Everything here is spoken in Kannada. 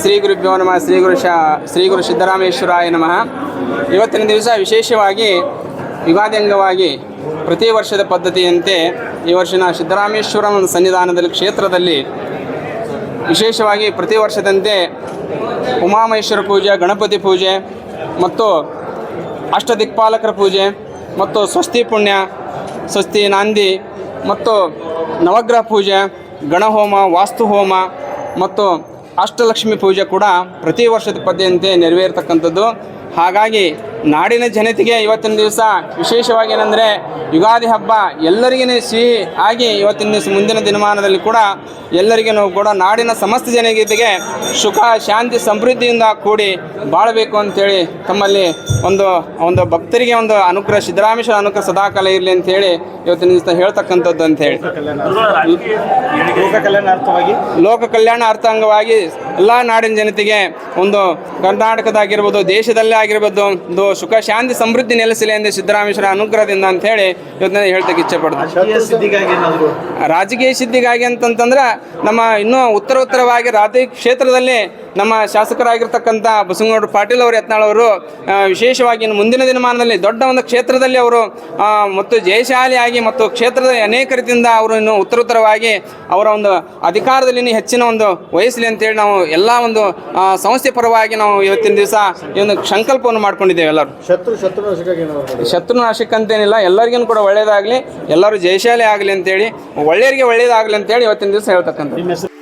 ಶ್ರೀ ಗುರುಭ್ಯೋ ನಮಃ, ಶ್ರೀ ಗುರು ಶಾ, ಶ್ರೀ ಗುರು ಸಿದ್ದರಾಮೇಶ್ವರಾಯ ನಮಃ. ಇವತ್ತಿನ ದಿವಸ ವಿಶೇಷವಾಗಿ ಯುಗಾದಿ ಅಂಗವಾಗಿ ಪ್ರತಿ ವರ್ಷದ ಪದ್ಧತಿಯಂತೆ ಈ ವರ್ಷನ ಸಿದ್ದರಾಮೇಶ್ವರನ ಸನ್ನಿಧಾನದಲ್ಲಿ ಕ್ಷೇತ್ರದಲ್ಲಿ ವಿಶೇಷವಾಗಿ ಪ್ರತಿ ವರ್ಷದಂತೆ ಉಮಾಮಹೇಶ್ವರ ಪೂಜೆ, ಗಣಪತಿ ಪೂಜೆ ಮತ್ತು ಅಷ್ಟದಿಕ್ಪಾಲಕರ ಪೂಜೆ ಮತ್ತು ಸ್ವಸ್ತಿ ಪುಣ್ಯ, ಸ್ವಸ್ತಿ ನಾಂದಿ ಮತ್ತು ನವಗ್ರಹ ಪೂಜೆ, ಗಣಹೋಮ ವಾಸ್ತು ಹೋಮ ಮತ್ತು ಅಷ್ಟಲಕ್ಷ್ಮಿ ಪೂಜೆ ಕೂಡ ಪ್ರತಿ ವರ್ಷದ ಪದ್ಧತಿಯಂತೆ ನೆರವೇರ್ತಕ್ಕಂಥದ್ದು. ಹಾಗಾಗಿ ನಾಡಿನ ಜನತೆಗೆ ಇವತ್ತಿನ ದಿವಸ ವಿಶೇಷವಾಗಿ ಏನಂದರೆ ಯುಗಾದಿ ಹಬ್ಬ ಎಲ್ಲರಿಗೂ ಸಿಹಿ ಆಗಿ ಇವತ್ತಿನ ದಿವಸ ಮುಂದಿನ ದಿನಮಾನದಲ್ಲಿ ಕೂಡ ಎಲ್ಲರಿಗೂ ಕೂಡ ನಾಡಿನ ಸಮಸ್ತ ಜನಗೀತೆಗೆ ಸುಖ ಶಾಂತಿ ಸಮೃದ್ಧಿಯಿಂದ ಕೂಡಿ ಬಾಳಬೇಕು ಅಂತೇಳಿ ತಮ್ಮಲ್ಲಿ ಒಂದು ಒಂದು ಭಕ್ತರಿಗೆ ಒಂದು ಅನುಗ್ರಹ ಸಿದ್ದರಾಮೇಶ್ವರ ಅನುಗ್ರಹ ಸದಾಕಾಲ ಇರಲಿ ಅಂತ ಹೇಳಿ ಇವತ್ತಿನ ದಿವಸ ಹೇಳ್ತಕ್ಕಂಥದ್ದು ಅಂತ ಹೇಳಿ ಲೋಕ ಕಲ್ಯಾಣ ಲೋಕ ಕಲ್ಯಾಣ ಅರ್ಥಾಂಗವಾಗಿ ಎಲ್ಲ ನಾಡಿನ ಜನತೆಗೆ ಒಂದು ಕರ್ನಾಟಕದಾಗಿರ್ಬೋದು ದೇಶದಲ್ಲೇ ಆಗಿರ್ಬೋದು ಒಂದು ಸುಖ ಶಾಂತಿ ಸಮೃದ್ಧಿ ನೆಲೆಸಲಿ ಎಂದು ಸಿದ್ದರಾಮೇಶ್ವರ ಅನುಗ್ರಹದಿಂದ ಅಂತ ಹೇಳಿ ಇವತ್ತಿನ ಹೇಳ್ತಕ್ಕೆ ಇಚ್ಛೆ ಪಡ್ತೀನಿ ರಾಜಕೀಯ ಸಿದ್ಧಿಗಾಗಿ ಏನಾದ್ರು ರಾಜಕೀಯ ಸಿದ್ಧಿಗಾಗಿ ಅಂತಂತಂದ್ರೆ ನಮ್ಮ ಇನ್ನೂ ಉತ್ತರ ಉತ್ತರವಾಗಿ ರಾಜಕೀಯ ಕ್ಷೇತ್ರದಲ್ಲಿ ನಮ್ಮ ಶಾಸಕರಾಗಿರ್ತಕ್ಕಂಥ ಬಸವನಗೌಡ ಪಾಟೀಲ್ ಅವರು ಯತ್ನಾಳ್ ಅವರು ವಿಶೇಷವಾಗಿ ಇನ್ನು ಮುಂದಿನ ದಿನಮಾನದಲ್ಲಿ ದೊಡ್ಡ ಒಂದು ಕ್ಷೇತ್ರದಲ್ಲಿ ಅವರು ಮತ್ತು ಜಯಶಾಲಿಯಾಗಿ ಮತ್ತು ಕ್ಷೇತ್ರದ ಅನೇಕ ರೀತಿಯಿಂದ ಅವರು ಇನ್ನು ಉತ್ತರೋತ್ತರವಾಗಿ ಅವರ ಒಂದು ಅಧಿಕಾರದಲ್ಲಿ ಇನ್ನೂ ಹೆಚ್ಚಿನ ಒಂದು ವಹಿಸಲಿ ಅಂತೇಳಿ ನಾವು ಎಲ್ಲ ಒಂದು ಸಂಸ್ಥೆ ಪರವಾಗಿ ನಾವು ಇವತ್ತಿನ ದಿವಸ ಈ ಒಂದು ಸಂಕಲ್ಪವನ್ನು ಮಾಡ್ಕೊಂಡಿದ್ದೇವೆ ಎಲ್ಲರೂ. ಶತ್ರು ಶತ್ರುನಾಶಕ ಶತ್ರುನಾಶಕ ಅಂತೇನಿಲ್ಲ ಎಲ್ಲರಿಗೂ ಕೂಡ ಒಳ್ಳೆಯದಾಗಲಿ ಎಲ್ಲರೂ ಜಯಶಾಲಿ ಆಗಲಿ ಅಂತೇಳಿ ಒಳ್ಳೆಯರಿಗೆ ಒಳ್ಳೆಯದಾಗಲಿ ಅಂತೇಳಿ ಇವತ್ತಿನ ದಿವಸ ಹೇಳ್ತಕ್ಕಂಥ